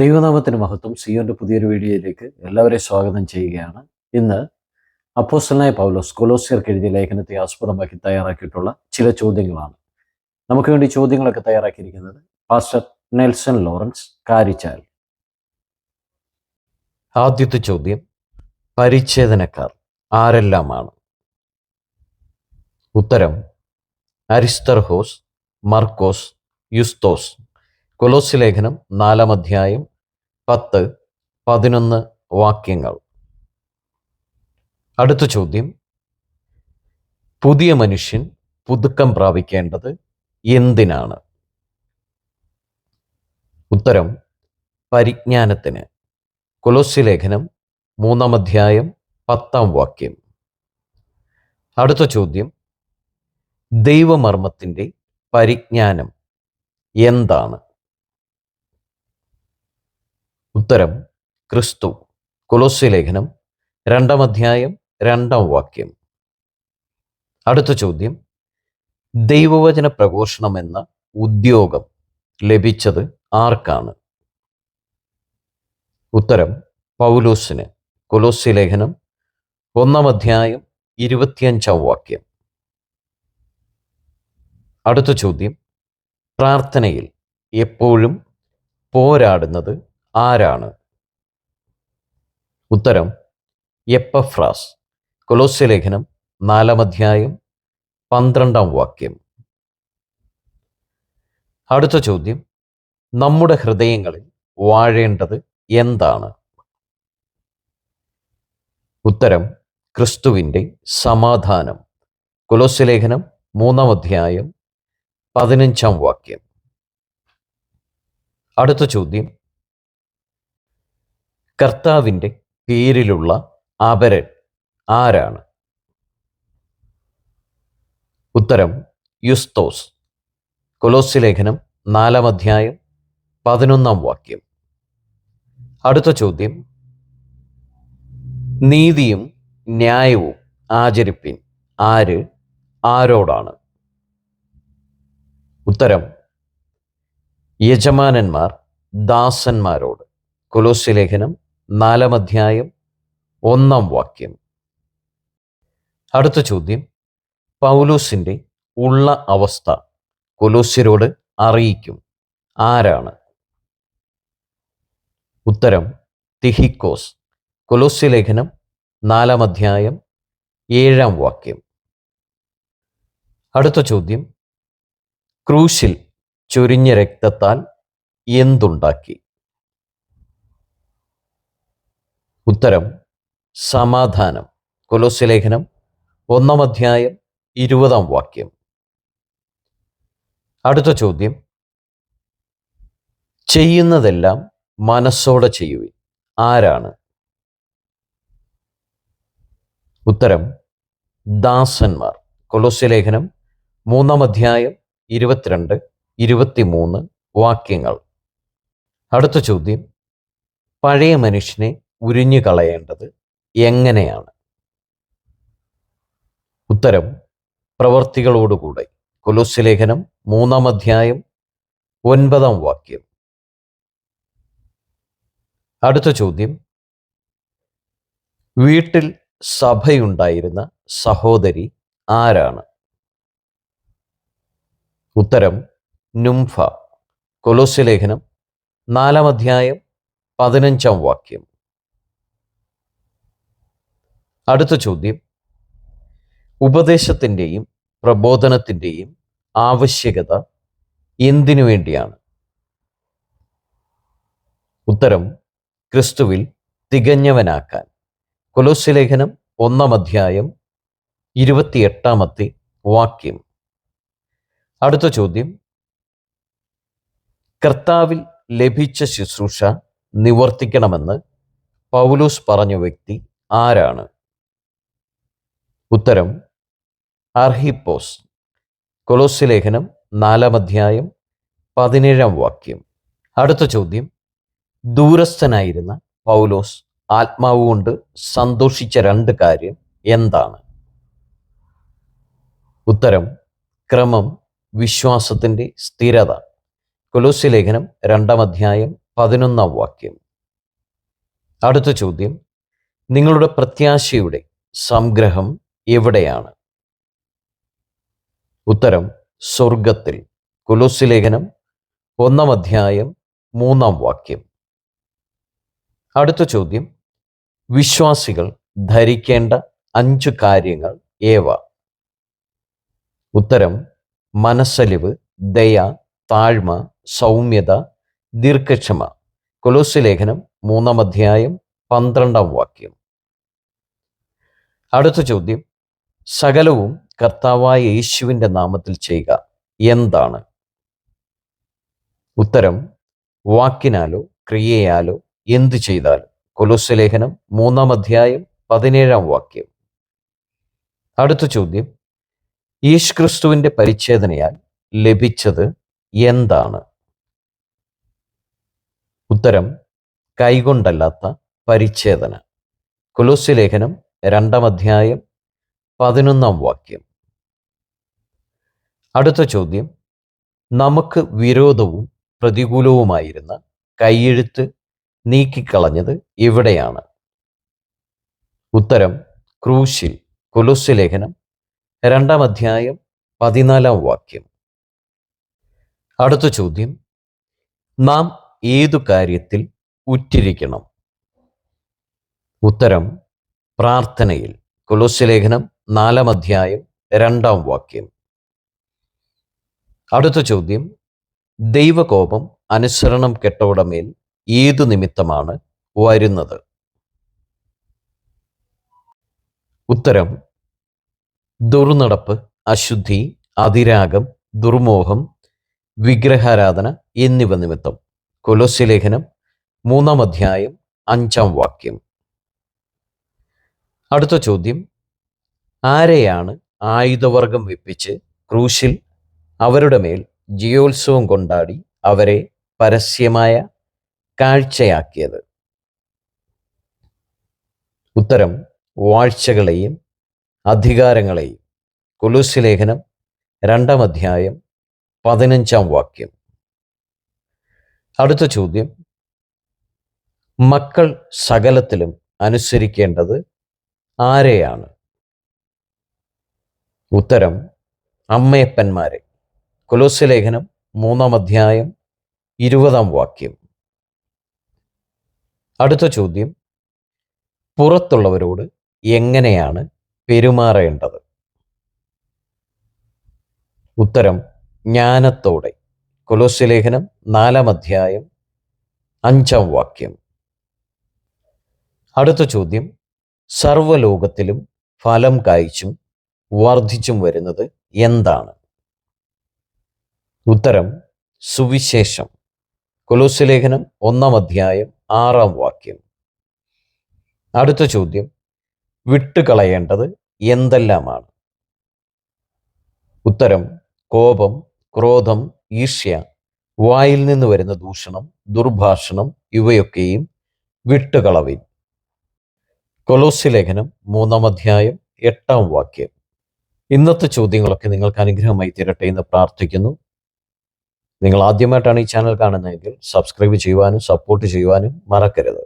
ദൈവനാമത്തിന് മഹത്വം സിയോന്റെ പുതിയൊരു വീഡിയോയിലേക്ക് എല്ലാവരെയും സ്വാഗതം ചെയ്യുകയാണ്. ഇന്ന് അപ്പോസ്റ്റലായ പൗലോസ് കൊലോസിയർക്ക് എഴുതിയ ലേഖനത്തെ ആസ്പദമാക്കി തയ്യാറാക്കിയിട്ടുള്ള ചില ചോദ്യങ്ങളാണ്. നമുക്ക് വേണ്ടി ചോദ്യങ്ങളൊക്കെ തയ്യാറാക്കിയിരിക്കുന്നത് പാസ്റ്റർ നെൽസൺ ലോറൻസ് കാരിച്ചാൽ ആദ്യത്തെ ചോദ്യം പരിച്ഛേദനക്കാർ ആരെല്ലാമാണ്? ഉത്തരം അരിസ്തർഹോസ് മർക്കോസ് യുസ്തോസ്. കൊലോസ് ലേഖനം നാലാം അധ്യായം പത്ത് പതിനൊന്ന് വാക്യങ്ങൾ. അടുത്ത ചോദ്യം. പുതിയ മനുഷ്യൻ പുതുക്കം പ്രാപിക്കേണ്ടത് എന്തിനാണ്? ഉത്തരം പരിജ്ഞാനത്തിന്. കൊലോസ് ലേഖനം മൂന്നാം അധ്യായം പത്താം വാക്യം. അടുത്ത ചോദ്യം. ദൈവമർമ്മത്തിന്റെ പരിജ്ഞാനം എന്താണ്? ഉത്തരം ക്രിസ്തു. കൊലോസ്യ ലേഖനം രണ്ടാം അധ്യായം രണ്ടാം വാക്യം. അടുത്ത ചോദ്യം. ദൈവവചന പ്രഘോഷണം എന്ന ഉദ്യോഗം ലഭിച്ചത് ആർക്കാണ്? ഉത്തരം പൗലോസിന്. കൊലോസ്യ ലേഖനം ഒന്നാം അധ്യായം ഇരുപത്തിയഞ്ചാം വാക്യം. അടുത്ത ചോദ്യം. പ്രാർത്ഥനയിൽ എപ്പോഴും പോരാടുന്നത് ആരാണ്? ഉത്തരം എപ്പഫ്രാസ്. കൊലോസ്യ ലേഖനം നാലാം അധ്യായം പന്ത്രണ്ടാം വാക്യം. അടുത്ത ചോദ്യം നമ്മുടെ ഹൃദയങ്ങളിൽ വാഴേണ്ടത് എന്താണ്? ഉത്തരം ക്രിസ്തുവിന്റെ സമാധാനം. കൊലോസ്യ ലേഖനം മൂന്നാം അധ്യായം പതിനഞ്ചാം വാക്യം. അടുത്ത ചോദ്യം കർത്താവിന്റെ പേരിലുള്ള അപരൻ ആരാണ്? ഉത്തരം യുസ്തോസ്. കൊലോസ് ലേഖനം നാലാം അധ്യായം പതിനൊന്നാം വാക്യം. അടുത്ത ചോദ്യം. നീതിയും ന്യായവും ആചരിപ്പിൻ ആര്? ആരോടാണ്? ഉത്തരം യജമാനന്മാർ ദാസന്മാരോട്. കൊലോസ് ലേഖനം നാലാം അധ്യായം ഒന്നാം വാക്യം. അടുത്ത ചോദ്യം. പൗലോസിന്റെ ഉള്ള അവസ്ഥ കൊലോസ്യരോട് അറിയിക്കും. ആരാണ്? ഉത്തരം തിഹിക്കോസ്. കൊലോസ്യ ലേഖനം നാലാം അധ്യായം ഏഴാം വാക്യം. അടുത്ത ചോദ്യം. ക്രൂശിൽ ചൊരിഞ്ഞ രക്തത്താൽ എന്തുണ്ടാക്കി? ഉത്തരം സമാധാനം. കൊലോസ്യലേഖനം ഒന്നാം അധ്യായം ഇരുപതാം വാക്യം. അടുത്ത ചോദ്യം. ചെയ്യുന്നതെല്ലാം മനസ്സോടെ ചെയ്യുവിൻ. ആരാണ്? ഉത്തരം ദാസന്മാർ. കൊലോസ്യ ലേഖനം മൂന്നാം അധ്യായം ഇരുപത്തിരണ്ട് ഇരുപത്തിമൂന്ന് വാക്യങ്ങൾ. അടുത്ത ചോദ്യം. പഴയ മനുഷ്യനെ ഉരിഞ്ഞു കളയേണ്ടത് എങ്ങനെയാണ്? ഉത്തരം പ്രവർത്തികളോടുകൂടെ. കൊലോസ്യ ലേഖനം മൂന്നാം അധ്യായം ഒൻപതാം വാക്യം. അടുത്ത ചോദ്യം. വീട്ടിൽ സഭയുണ്ടായിരുന്ന സഹോദരി ആരാണ്? ഉത്തരം നുംഫ. കൊലോസ്യ ലേഖനം നാലാം അധ്യായം പതിനഞ്ചാം വാക്യം. അടുത്ത ചോദ്യം. ഉപദേശത്തിന്റെയും പ്രബോധനത്തിന്റെയും ആവശ്യകത എന്തിനു വേണ്ടിയാണ്? ഉത്തരം ക്രിസ്തുവിൽ തികഞ്ഞവനാക്കാൻ. കൊലോസ്യലേഖനം ഒന്നാം അധ്യായം ഇരുപത്തിയെട്ടാമത്തെ വാക്യം. അടുത്ത ചോദ്യം. കർത്താവിൽ ലഭിച്ച ശുശ്രൂഷ നിവർത്തിക്കണമെന്ന് പൗലോസ് പറഞ്ഞ വ്യക്തി ആരാണ്? ഉത്തരം അർഹിപ്പോസ്. കൊലോസ് ലേഖനം നാലാം അധ്യായം പതിനേഴാം വാക്യം. അടുത്ത ചോദ്യം. ദൂരസ്ഥനായിരുന്ന പൗലോസ് ആത്മാവ് കൊണ്ട് സന്തോഷിച്ച രണ്ട് കാര്യം എന്താണ്? ഉത്തരം ക്രമം വിശ്വാസത്തിന്റെ സ്ഥിരത. കൊലോസ്യ ലേഖനം രണ്ടാം അധ്യായം പതിനൊന്നാം വാക്യം. അടുത്ത ചോദ്യം. നിങ്ങളുടെ പ്രത്യാശയുടെ സംഗ്രഹം എവിടെയാണ്? ഉത്തരം സ്വർഗത്തിൽ കുലോസ് ലേഖനം ഒന്നാം അധ്യായം മൂന്നാം വാക്യം. അടുത്ത ചോദ്യം. വിശ്വാസികൾ ധരിക്കേണ്ട അഞ്ചു കാര്യങ്ങൾ ഏവ? ഉത്തരം മനസ്സലിവ് ദയ താഴ്മ സൗമ്യത ദീർഘക്ഷമ. കൊലോസ് ലേഖനം മൂന്നാം അധ്യായം പന്ത്രണ്ടാം വാക്യം. അടുത്ത ചോദ്യം. സകലവും കർത്താവായ യേശുവിന്റെ നാമത്തിൽ ചെയ്യുക. എന്താണ്? ഉത്തരം വാക്കിനാലോ ക്രിയയാലോ എന്തു ചെയ്താലും. കൊലോസ് ലേഖനം മൂന്നാം അധ്യായം പതിനേഴാം വാക്യം. അടുത്ത ചോദ്യം യേശുക്രിസ്തുവിന്റെ പരിച്ഛേദനയാൽ ലഭിച്ചത് എന്താണ്? ഉത്തരം കൈകൊണ്ടല്ലാത്ത പരിച്ഛേദന. കൊലോസ്യലേഖനം രണ്ടാം അധ്യായം പതിനൊന്നാം വാക്യം. അടുത്ത ചോദ്യം. നമുക്ക് വിരോധവും പ്രതികൂലവുമായിരുന്ന കൈയെഴുത്ത് നീക്കിക്കളഞ്ഞത് എവിടെയാണ്? ഉത്തരം ക്രൂശിൽ കൊലോസ് ലേഖനം രണ്ടാം അധ്യായം പതിനാലാം വാക്യം. അടുത്ത ചോദ്യം. നാം ഏതു കാര്യത്തിൽ ഉറ്റിരിക്കണം? ഉത്തരം പ്രാർത്ഥനയിൽ. കൊലോസ് ലേഖനം നാലാം അധ്യായം രണ്ടാം വാക്യം. അടുത്ത ചോദ്യം ദൈവകോപം അനുസരണം കെട്ടവടമേൽ മേൽ ഏതു നിമിത്തമാണ് വരുന്നത്? ഉത്തരം ദുർനടപ്പ് അശുദ്ധി അതിരാഗം ദുർമോഹം വിഗ്രഹാരാധന എന്നിവ നിമിത്തം. കൊലോസ്യ ലേഖനം മൂന്നാം അധ്യായം അഞ്ചാം വാക്യം. അടുത്ത ചോദ്യം. ആരെയാണ് ആയുധവർഗം വെപ്പിച്ച് ക്രൂശിൽ അവരുടെ മേൽ ജിയോത്സവം കൊണ്ടാടി അവരെ പരസ്യമായ കാഴ്ചയാക്കിയത്? ഉത്തരം വാഴ്ചകളെയും അധികാരങ്ങളെയും. കൊലൂസ് ലേഖനം രണ്ടാം അധ്യായം പതിനഞ്ചാം വാക്യം. അടുത്ത ചോദ്യം. മക്കൾ സകലത്തിലും അനുസരിക്കേണ്ടത് ആരെയാണ്? ഉത്തരം അമ്മയപ്പന്മാരെ. കൊലോസ് ലേഖനം മൂന്നാം അധ്യായം ഇരുപതാം വാക്യം. അടുത്ത ചോദ്യം പുറത്തുള്ളവരോട് എങ്ങനെയാണ് പെരുമാറേണ്ടത്? ഉത്തരം ജ്ഞാനത്തോടെ. കൊലോസ്യലേഖനം നാലാം അധ്യായം അഞ്ചാം വാക്യം. അടുത്ത ചോദ്യം സർവലോകത്തിലും ഫലം കായ്ച്ചും വർദ്ധിച്ചും വരുന്നത് എന്താണ്? ഉത്തരം സുവിശേഷം. കൊലോസ് ലേഖനം ഒന്നാം അധ്യായം ആറാം വാക്യം. അടുത്ത ചോദ്യം വിട്ടുകളയേണ്ടത് എന്തെല്ലാമാണ്? ഉത്തരം കോപം ക്രോധം ഈർഷ്യ. വായിൽ നിന്ന് വരുന്ന ദൂഷണം ദുർഭാഷണം ഇവയൊക്കെയും വിട്ടുകളവിൻ. കൊലോസി ലേഖനം മൂന്നാം അധ്യായം എട്ടാം വാക്യം. ഇന്നത്തെ ചോദ്യങ്ങളൊക്കെ നിങ്ങൾക്ക് അനുഗ്രഹമായി തീരട്ടെ എന്ന് പ്രാർത്ഥിക്കുന്നു. നിങ്ങൾ ആദ്യമായിട്ടാണ് ഈ ചാനൽ കാണുന്നതെങ്കിൽ സബ്സ്ക്രൈബ് ചെയ്യുവാനും സപ്പോർട്ട് ചെയ്യുവാനും മറക്കരുത്.